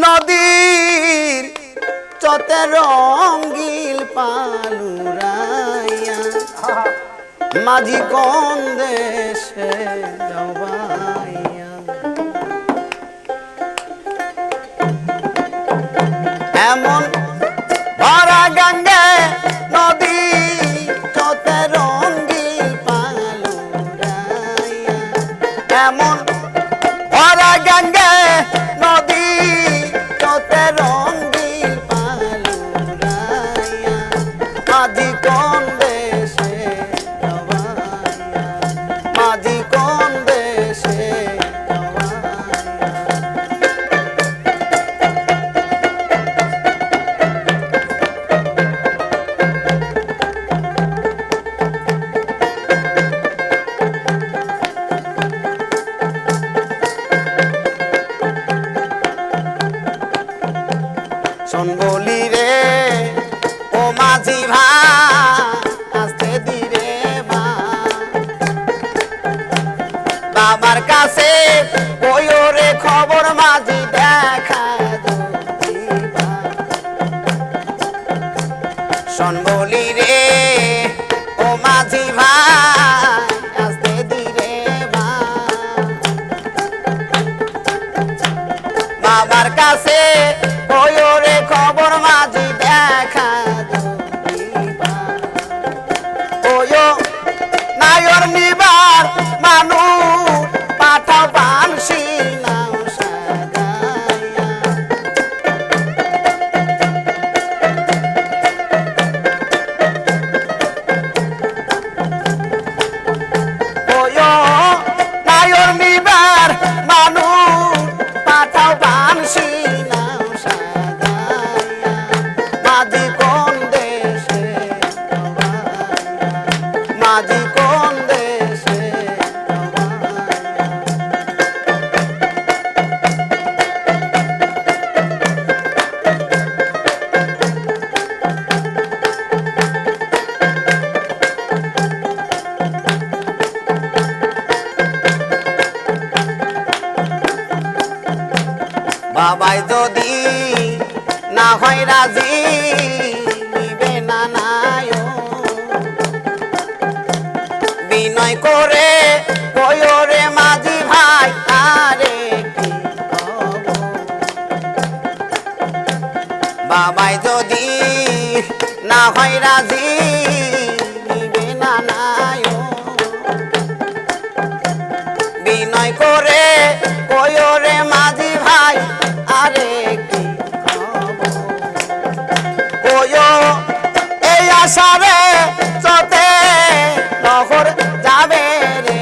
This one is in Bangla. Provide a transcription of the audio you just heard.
নদীর চতে রঙ্গিল পালুরাইয়া মাঝি কোন দেশে এমন শোন বলি রে, ও মাঝি ভাই দিরে মা বাবার কাছে ওইও রে খবর, মাঝি দেখা। শোন বলি রে, ও মাঝি ভাই বাবাই যদি না হয় রাজি, নিবে না নায় বিনয় করে কয়রে মাঝি ভাই, আরে বাবাই যদি না হয় রাজি, নিবে না নায় বিনয় করে ready